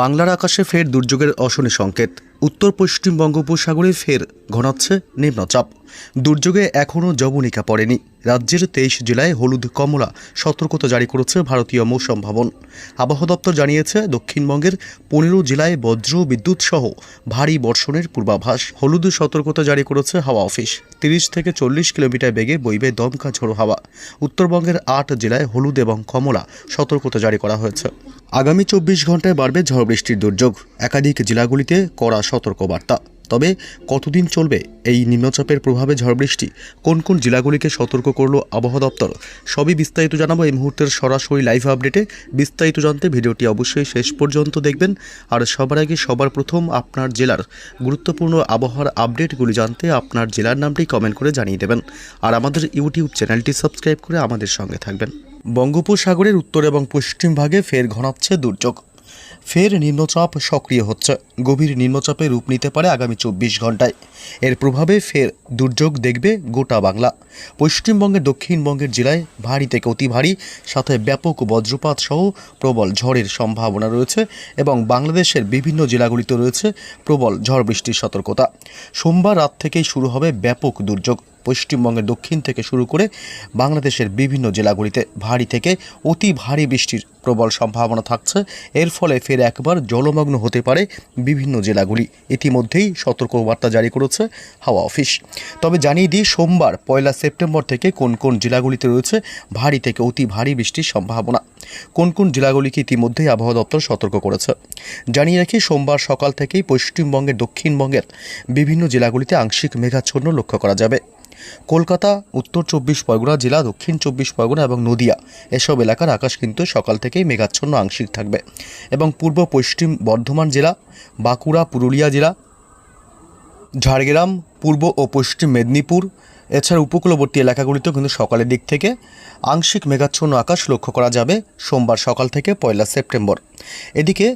বাংলার আকাশে ফের দুর্যোগের অশনি সংকেত। উত্তর পশ্চিম বঙ্গোপসাগরে ফের ঘনাচ্ছে নিম্নচাপ। দুর্যোগে এখনও জবনিকা পড়েনি। রাজ্যের তেইশ জেলায় হলুদ কমলা সতর্কতা জারি করেছে ভারতীয় মৌসম ভবন। আবহাওয়া দপ্তর জানিয়েছে, দক্ষিণবঙ্গের পনেরো জেলায় বজ্র বিদ্যুৎ সহ ভারী বর্ষণের পূর্বাভাস। হলুদ সতর্কতা জারি করেছে হাওয়া অফিস। তিরিশ থেকে চল্লিশ কিলোমিটার বেগে বইবে দমকা ঝোড়ো হাওয়া। উত্তরবঙ্গের আট জেলায় হলুদ এবং কমলা সতর্কতা জারি করা হয়েছে। আগামী চব্বিশ ঘন্টায় বাড়বে ঝড় বৃষ্টির দুর্যোগ। একাধিক জেলাগুলিতে কড়া সতর্কবার্তা। তবে কতদিন চলবে এই নিম্নচাপের প্রভাবে ঝড় বৃষ্টি? কোন কোন জেলাগুলিকে সতর্ক করল আবহাওয়া দপ্তর? সবই বিস্তারিত জানাব এই মুহূর্তের সরাসরি লাইভ আপডেটে বিস্তারিত জানতে ভিডিওটি অবশ্যই শেষ পর্যন্ত দেখবেন। আর সবার আগে সবার প্রথম আপনার জেলার গুরুত্বপূর্ণ আবহাওয়ার আপডেটগুলি জানতে আপনার জেলার নামটি কমেন্ট করে জানিয়ে দেবেন। আর আমাদের ইউটিউব চ্যানেলটি সাবস্ক্রাইব করে আমাদের সঙ্গে থাকবেন। বঙ্গোপসাগরের উত্তর এবং পশ্চিম ভাগে ফের ঘনাচ্ছে দুর্যোগ। ফের নিম্নচাপ সক্রিয় হচ্ছে। গভীর নিম্নচাপে রূপ নিতে পারে আগামী চব্বিশ ঘন্টায় এর প্রভাবে ফের দুর্যোগ দেখবে গোটা বাংলা। পশ্চিমবঙ্গের দক্ষিণবঙ্গের জেলায় ভারী থেকে অতি ভারী, সাথে ব্যাপক বজ্রপাত সহ প্রবল ঝড়ের সম্ভাবনা রয়েছে এবং বাংলাদেশের বিভিন্ন জেলাগুলিতে রয়েছে প্রবল ঝড় বৃষ্টির সতর্কতা। সোমবার রাত থেকেই শুরু হবে ব্যাপক দুর্যোগ। পশ্চিমবঙ্গের দক্ষিণ থেকে শুরু করে বাংলাদেশের বিভিন্ন জেলাগুলিতে ভারী থেকে অতি ভারী বৃষ্টির প্রবল সম্ভাবনা থাকছে। এর ফলে ফের একবার জলমগ্ন হতে পারে বিভিন্ন জেলাগুলি। ইতিমধ্যেই সতর্কবার্তা জারি করেছে হাওয়া অফিস। তবে জানিয়ে দিই, সোমবার পয়লা সেপ্টেম্বর থেকে কোন কোন জেলাগুলিতে রয়েছে ভারী থেকে অতি ভারী বৃষ্টির সম্ভাবনা? কোন কোন জেলাগুলিকে ইতিমধ্যেই আবহাওয়া দপ্তর সতর্ক করেছে? জানিয়ে রাখি, সোমবার সকাল থেকেই পশ্চিমবঙ্গের দক্ষিণবঙ্গের বিভিন্ন জেলাগুলিতে আংশিক মেঘাচ্ছন্ন লক্ষ্য করা যাবে। কলকাতা, উত্তর চব্বিশ পরগনা জেলা, দক্ষিণ চব্বিশ পরগনা এবং নদিয়া। এসব এলাকার আকাশ কিন্তু সকাল থেকেই মেঘাচ্ছন্ন আংশিক থাকবে। এবং পূর্ব পশ্চিম বর্ধমান জেলা, বাঁকুড়া, পুরুলিয়া জেলা, ঝাড়গ্রাম, পূর্ব ও পশ্চিম মেদিনীপুর, এছাড়া উপকূলবর্তী এলাকাগুলিতেও কিন্তু সকালের দিক থেকে আংশিক মেঘাচ্ছন্ন আকাশ লক্ষ্য করা যাবে সোমবার সকাল থেকে পয়লা সেপ্টেম্বর। এদিকে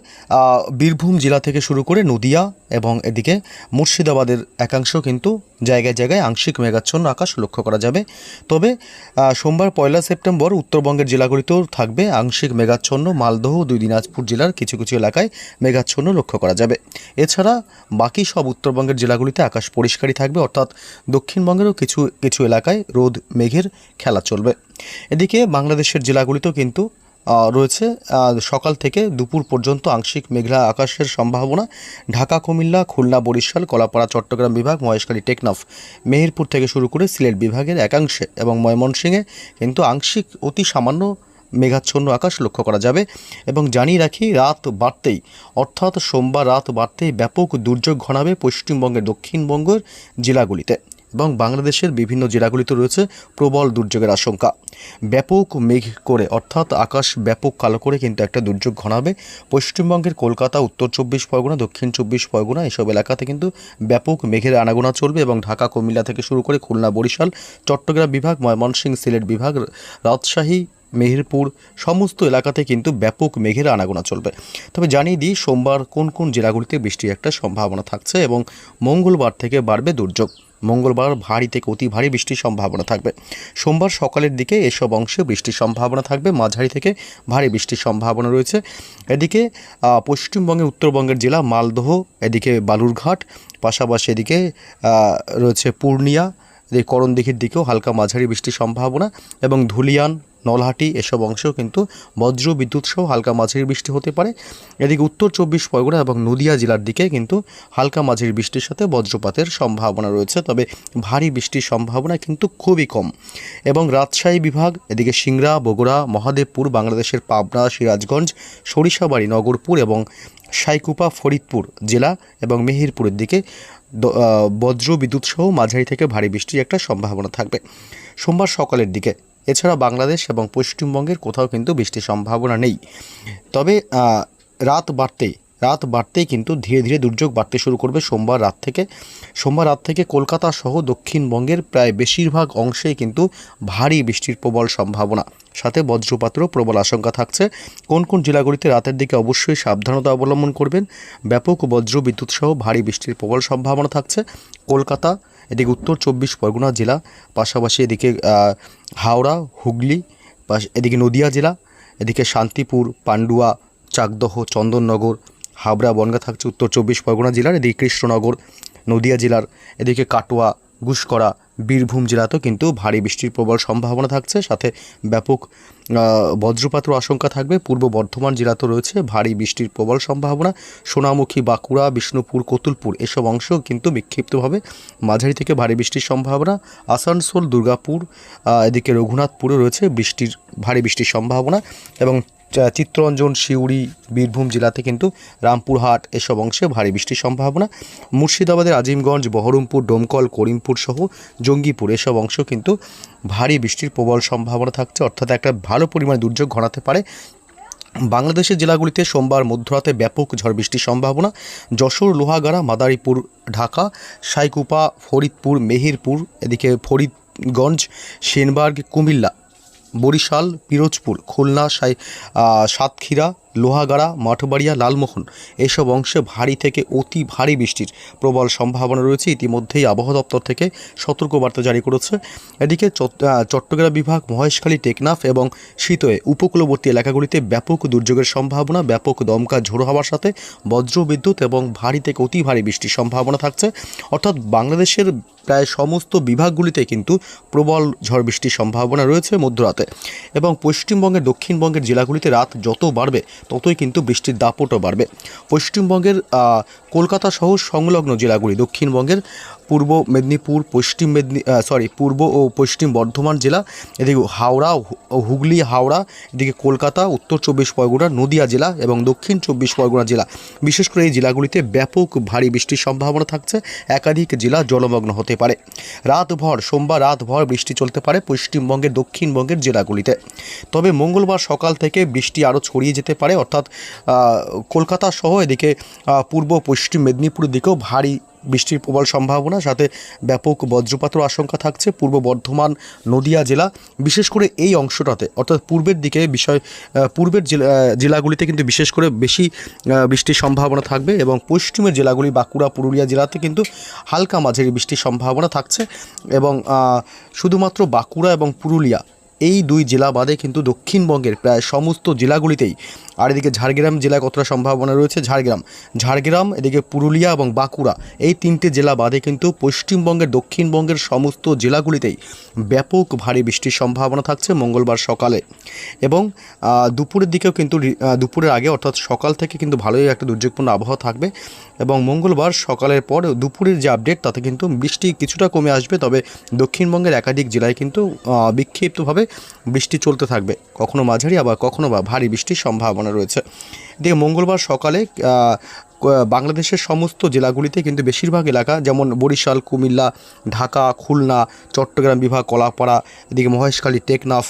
বীরভূম জেলা থেকে শুরু করে নদিয়া এবং এদিকে মুর্শিদাবাদের একাংশ কিন্তু জায়গায় জায়গায় আংশিক মেঘাচ্ছন্ন আকাশ লক্ষ্য করা যাবে। তবে সোমবার পয়লা সেপ্টেম্বর উত্তরবঙ্গের জেলাগুলিতেও থাকবে আংশিক মেঘাচ্ছন্ন। মালদহ, দুই দিনাজপুর জেলার কিছু কিছু এলাকায় মেঘাচ্ছন্ন লক্ষ্য করা যাবে। এছাড়া, বাকি সব উত্তরবঙ্গের জেলাগুলিতে আকাশ পরিষ্কারই থাকবে, অর্থাৎ দক্ষিণবঙ্গেরও কিছু কিছু এলাকায় রোদ, মেঘের খেলা চলবে। এদিকে, বাংলাদেশের জেলাগুলিতেও কিন্তু রয়েছে। সকাল থেকে দুপুর পর্যন্ত আংশিক মেঘলা আকাশের সম্ভাবনা। ঢাকা, কুমিল্লা, খুলনা, বরিশাল, কলাপাড়া, চট্টগ্রাম বিভাগ, মহেশখালী, টেকনাফ, মেহেরপুর থেকে শুরু করে সিলেট বিভাগের একাংশে এবং ময়মনসিংহে কিন্তু আংশিক অতি সামান্য মেঘাচ্ছন্ন আকাশ লক্ষ্য করা যাবে। এবং জানিয়ে রাখি, রাত বাড়তেই, অর্থাৎ সোমবার রাত বাড়তেই ব্যাপক দুর্যোগ ঘনাবে পশ্চিমবঙ্গের দক্ষিণবঙ্গের জেলাগুলিতে। এবং বাংলাদেশের বিভিন্ন জেলাগুলিতে রয়েছে প্রবল দুর্যোগের আশঙ্কা। ব্যাপক মেঘ করে, অর্থাৎ আকাশ ব্যাপক কালো করে কিন্তু একটা দুর্যোগ ঘনাবে। পশ্চিমবঙ্গের কলকাতা, উত্তর চব্বিশ পরগনা, দক্ষিণ চব্বিশ পরগনা এসব এলাকাতে কিন্তু ব্যাপক মেঘের আনাগোনা চলবে এবং ঢাকা, কুমিল্লা থেকে শুরু করে খুলনা, বরিশাল, চট্টগ্রাম বিভাগ ময়মনসিংহ সিলেট বিভাগ, রাজশাহী, মেহেরপুর সমস্ত এলাকাতে কিন্তু ব্যাপক মেঘের আনাগোনা চলবে। তবে জানিয়ে দিই, সোমবার কোন কোন জেলাগুলিতে বৃষ্টির একটা সম্ভাবনা থাকছে এবং মঙ্গলবার থেকে বাড়বে দুর্যোগ। মঙ্গলবার ভারী থেকে অতি ভারী বৃষ্টির সম্ভাবনা থাকবে। সোমবার সকালের দিকে এসব অংশে বৃষ্টির সম্ভাবনা থাকবে। মাঝারি থেকে ভারী বৃষ্টির সম্ভাবনা রয়েছে। এদিকে পশ্চিমবঙ্গে, উত্তরবঙ্গের জেলা মালদহ, এদিকে বালুরঘাট, পাশাপাশি এদিকে রয়েছে পূর্ণিয়া করণদিঘির দিকেও হালকা মাঝারি বৃষ্টির সম্ভাবনা এবং ধুলিয়ান নলহাটি এসব অংশেও কিন্তু বজ্র বিদ্যুৎ সহ হালকা মাঝারি বৃষ্টি হতে পারে। এদিকে উত্তর চব্বিশ পরগনা এবং নদিয়া জেলার দিকে কিন্তু হালকা মাঝারি বৃষ্টির সাথে বজ্রপাতের সম্ভাবনা রয়েছে, তবে ভারী বৃষ্টির সম্ভাবনা কিন্তু খুবই কম। এবং রাজশাহী বিভাগ, এদিকে সিংড়া, বগুড়া, মহাদেবপুর, বাংলাদেশের পাবনা, সিরাজগঞ্জ, সরিষাবাড়ি, নগরপুর এবং সাইকুপা, ফরিদপুর জেলা এবং মেহেরপুরের দিকে বজ্র বিদ্যুৎ সহ মাঝারি থেকে ভারী বৃষ্টির একটা সম্ভাবনা থাকবে। সোমবার সকালের দিকে এছাড়া বাংলাদেশ এবং পশ্চিমবঙ্গের কোথাও কিন্তু বৃষ্টির সম্ভাবনা নেই। তবে রাত বাড়তেই রাত বাড়তেই কিন্তু ধীরে ধীরে দুর্যোগ বাড়তে শুরু করবে সোমবার রাত থেকে। সোমবার রাত থেকে কলকাতা সহ দক্ষিণবঙ্গের প্রায় বেশিরভাগ অংশেই কিন্তু ভারী বৃষ্টির প্রবল সম্ভাবনা। সাথে বজ্রপাতেরও প্রবল আশঙ্কা থাকছে। কোন কোন জেলাগুলিতে রাতের দিকে অবশ্যই সাবধানতা অবলম্বন করবেন। ব্যাপক বজ্র বিদ্যুৎ সহ ভারী বৃষ্টির প্রবল সম্ভাবনা থাকছে। কলকাতা এদিকে উত্তর চব্বিশ পরগনা জেলা, পাশাপাশি এদিকে হাওড়া, হুগলি এদিকে নদিয়া জেলা, এদিকে শান্তিপুর, পান্ডুয়া, চাকদহ, চন্দননগর, হাবড়া, বনগা থাকছে উত্তর চব্বিশ পরগনা জেলার, এদিকে কৃষ্ণনগর, নদিয়া জেলার, এদিকে কাটোয়া গুসকরা বীরভূম জেলাতেও কিন্তু ভারী বৃষ্টির প্রবল সম্ভাবনা থাকছে। সাথে ব্যাপক বজ্রপাতের আশঙ্কা থাকবে। পূর্ব বর্ধমান জেলাতেও রয়েছে ভারী বৃষ্টির প্রবল সম্ভাবনা। সোনামুখী, বাঁকুড়া, বিষ্ণুপুর, কতুলপুর এসব অংশ কিন্তু বিক্ষিপ্তভাবে মাঝারি থেকে ভারী বৃষ্টির সম্ভাবনা। আসানসোল, দুর্গাপুর এদিকে রঘুনাথপুরে রয়েছে বৃষ্টির, ভারী বৃষ্টির সম্ভাবনা। এবং চিত্তরঞ্জন সিউড়ি বীরভূম জেলাতে কিন্তু রামপুরহাট এসব অংশে ভারী বৃষ্টির সম্ভাবনা। মুর্শিদাবাদের আজিমগঞ্জ, বহরমপুর, ডোমকল, করিমপুর সহ জঙ্গিপুর এসব অংশ কিন্তু ভারী বৃষ্টির প্রবল সম্ভাবনা থাকছে। অর্থাৎ একটা ভালো পরিমাণে দুর্যোগ ঘনাতে পারে। বাংলাদেশের জেলাগুলিতে সোমবার মধ্যরাতে ব্যাপক ঝড় বৃষ্টির সম্ভাবনা। যশোর, লোহাগাড়া, মাদারীপুর, ঢাকা, সাইকুপা, ফরিদপুর, মেহেরপুর, এদিকে ফরিদগঞ্জ, সেনবার্গ, কুমিল্লা। বরিশাল, পিরোজপুর, খুলনা, সাই সাতক্ষীরা, লোহাগাড়া, মাঠবাড়িয়া, লালমোহন এসব অংশে ভারী থেকে অতি ভারী বৃষ্টির প্রবল সম্ভাবনা রয়েছে। ইতিমধ্যেই আবহাওয়া দপ্তর থেকে সতর্কবার্তা জারি করেছে। এদিকে চট- চট্টগ্রাম বিভাগ, মহেশখালী, টেকনাফ এবং শীতয়ে উপকূলবর্তী এলাকাগুলিতে ব্যাপক দুর্যোগের সম্ভাবনা, ব্যাপক দমকা ঝোড়ো হওয়ার সাথে বজ্র বিদ্যুৎ এবং ভারী থেকে অতি ভারী বৃষ্টির সম্ভাবনা থাকছে। অর্থাৎ বাংলাদেশের প্রায় সমস্ত বিভাগগুলিতে কিন্তু প্রবল ঝড় বৃষ্টির সম্ভাবনা রয়েছে মধ্যরাতে। এবং পশ্চিমবঙ্গের দক্ষিণবঙ্গের জেলাগুলিতে রাত যত বাড়বে, ততই কিন্তু বৃষ্টির দাপটও বাড়বে। পশ্চিমবঙ্গের কলকাতা সহ সংলগ্ন জেলাগুলি, দক্ষিণবঙ্গের পূর্ব মেদিনীপুর, পশ্চিম মেদিনী সরি পূর্ব ও পশ্চিম বর্ধমান জেলা, এদিকে হাওড়া হুগলি, হাওড়া, এদিকে কলকাতা, উত্তর চব্বিশ পরগনা, নদিয়া জেলা এবং দক্ষিণ চব্বিশ পরগনা জেলা। বিশেষ করে এই জেলাগুলিতে ব্যাপক ভারী বৃষ্টির সম্ভাবনা থাকছে। একাধিক জেলা জলমগ্ন হতে পারে। রাতভর, সোমবার রাতভর বৃষ্টি চলতে পারে পশ্চিমবঙ্গের দক্ষিণবঙ্গের জেলাগুলিতে। তবে মঙ্গলবার সকাল থেকে বৃষ্টি আরও ছড়িয়ে যেতে পারে, অর্থাৎ কলকাতা সহ এদিকে পূর্ব, পশ্চিম মেদিনীপুরের দিকেও ভারী বৃষ্টির প্রবল সম্ভাবনা, সাথে ব্যাপক বজ্রপাতের আশঙ্কা থাকছে পূর্ব বর্ধমান, নদিয়া জেলা। বিশেষ করে এই অংশটাতে, অর্থাৎ পূর্বের দিকে বিষয় পূর্বের জেলা জেলাগুলিতে কিন্তু বিশেষ করে বেশি বৃষ্টির সম্ভাবনা থাকবে এবং পশ্চিমের জেলাগুলি, বাঁকুড়া, পুরুলিয়া জেলাতে কিন্তু হালকা মাঝারি বৃষ্টির সম্ভাবনা থাকছে এবং শুধুমাত্র বাঁকুড়া এবং পুরুলিয়া এই দুই জেলা বাদে কিন্তু দক্ষিণবঙ্গের প্রায় সমস্ত জেলাগুলিতেই, আর এদিকে ঝাড়গ্রাম জেলায় কতটা সম্ভাবনা রয়েছে? ঝাড়গ্রাম। ঝাড়গ্রাম, এদিকে পুরুলিয়া এবং বাঁকুড়া, এই তিনটে জেলা বাদে কিন্তু পশ্চিমবঙ্গের, দক্ষিণবঙ্গের সমস্ত জেলাগুলিতেই ব্যাপক ভারী বৃষ্টির সম্ভাবনা থাকছে মঙ্গলবার সকালে। এবং দুপুরের দিকেও কিন্তু দুপুরের আগে অর্থাৎ সকাল থেকে কিন্তু ভালোই একটা দুর্যোগপূর্ণ আবহাওয়া থাকবে। এবং মঙ্গলবার সকালের পর দুপুরের যে আপডেট তাতে কিন্তু বৃষ্টি কিছুটা কমে আসবে। তবে দক্ষিণবঙ্গের একাধিক জেলায় কিন্তু বিক্ষিপ্তভাবে বৃষ্টি চলতে থাকবে। কখনো মাঝারি, আবার কখনো বা ভারী বৃষ্টির সম্ভাবনা রয়েছে। এদিকে মঙ্গলবার সকালে বাংলাদেশের সমস্ত জেলাগুলিতে কিন্তু বেশিরভাগ এলাকা, যেমন বরিশাল, কুমিল্লা, ঢাকা, খুলনা, চট্টগ্রাম বিভাগ, কলাপাড়া, এদিকে মহেশখালী, টেকনাফ,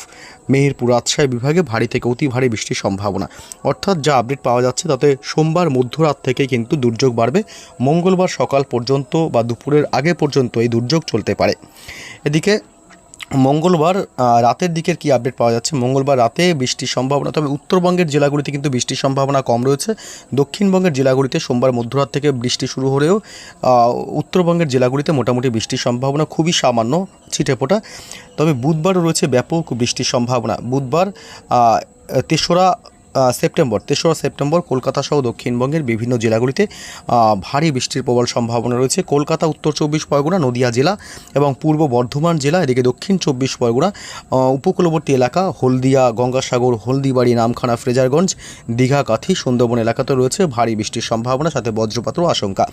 মেহেরপুর, রাজশাহী বিভাগে ভারী থেকে অতি ভারী বৃষ্টির সম্ভাবনা। অর্থাৎ যা আপডেট পাওয়া যাচ্ছে, তাতে সোমবার মধ্যরাত থেকে কিন্তু দুর্যোগ বাড়বে। মঙ্গলবার সকাল পর্যন্ত বা দুপুরের আগে পর্যন্ত এই দুর্যোগ চলতে পারে। এদিকে মঙ্গলবার রাতের দিকের কি আপডেট পাওয়া যাচ্ছে? মঙ্গলবার রাতে বৃষ্টির সম্ভাবনা, তবে উত্তরবঙ্গের জেলাগুলিতে কিন্তু বৃষ্টির সম্ভাবনা কম রয়েছে। দক্ষিণবঙ্গের জেলাগুলিতে সোমবার মধ্যরাত থেকে বৃষ্টি শুরু হলেও উত্তরবঙ্গের জেলাগুলিতে মোটামুটি বৃষ্টির সম্ভাবনা খুবই সামান্য ছিটেফোঁটা তবে বুধবারও রয়েছে ব্যাপক বৃষ্টির সম্ভাবনা। বুধবার তেসরা সেপ্টেম্বর, তেসরা সেপ্টেম্বর কলকাতা সহ দক্ষিণবঙ্গের বিভিন্ন জেলাগুলিতে ভারী বৃষ্টির প্রবল সম্ভাবনা রয়েছে। কলকাতা, উত্তর চব্বিশ পরগনা, নদিয়া জেলা এবং পূর্ব বর্ধমান জেলা, এদিকে দক্ষিণ চব্বিশ পরগনা উপকূলবর্তী এলাকা হলদিয়া, গঙ্গাসাগর, হলদিবাড়ি, নামখানা, ফ্রেজারগঞ্জ, দীঘা, কাথি, সুন্দরবন এলাকাতে রয়েছে ভারী বৃষ্টির সম্ভাবনা, সাথে বজ্রপাতেরও আশঙ্কা।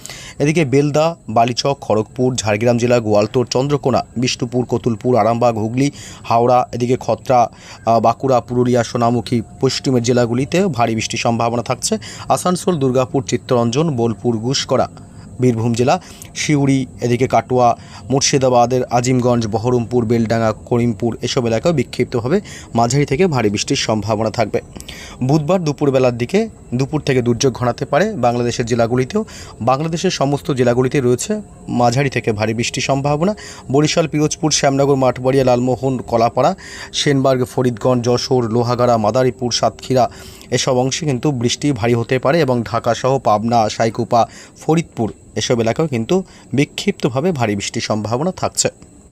এদিকে বেলদা, বালিচক, খড়গপুর, ঝাড়গ্রাম জেলা গোয়ালতোড় চন্দ্রকোনা, বিষ্ণুপুর, কতুলপুর, আরামবাগ, হুগলি, হাওড়া, এদিকে খত্রা বাঁকুড়া, পুরুলিয়া, সোনামুখী, পশ্চিমের জেলাগুলিতে ভারী বৃষ্টির সম্ভাবনা থাকছে। আসানসোল দুর্গাপুর চিত্তরঞ্জন বোলপুর গুসকরা। বীরভূম জেলা। সিউড়ি এদিকে কাটোয়া, মুর্শিদাবাদের আজিমগঞ্জ, বহরমপুর, বেলডাঙ্গা, করিমপুর এসব এলাকায় বিক্ষিপ্তভাবে মাঝারি থেকে ভারী বৃষ্টির সম্ভাবনা থাকবে। বুধবার দুপুরবেলার দিকে দুপুর থেকে দুর্যোগ ঘনাতে পারে বাংলাদেশের জেলাগুলিতেও। বাংলাদেশের সমস্ত জেলাগুলিতে রয়েছে মাঝারি থেকে ভারী বৃষ্টির সম্ভাবনা। বরিশাল, পিরোজপুর, শ্যামনগর, মাঠবাড়িয়া, লালমোহন, কলাপাড়া, সেনবার্গ, ফরিদগঞ্জ, যশোর, লোহাগাড়া, মাদারীপুর, সাতক্ষীরা এসব অংশে কিন্তু বৃষ্টি ভারী হতে পারে এবং ঢাকাসহ পাবনা, সাইকুপা, ফরিদপুর এসব এলাকাও কিন্তু বিক্ষিপ্তভাবে ভারী বৃষ্টির সম্ভাবনা থাকছে।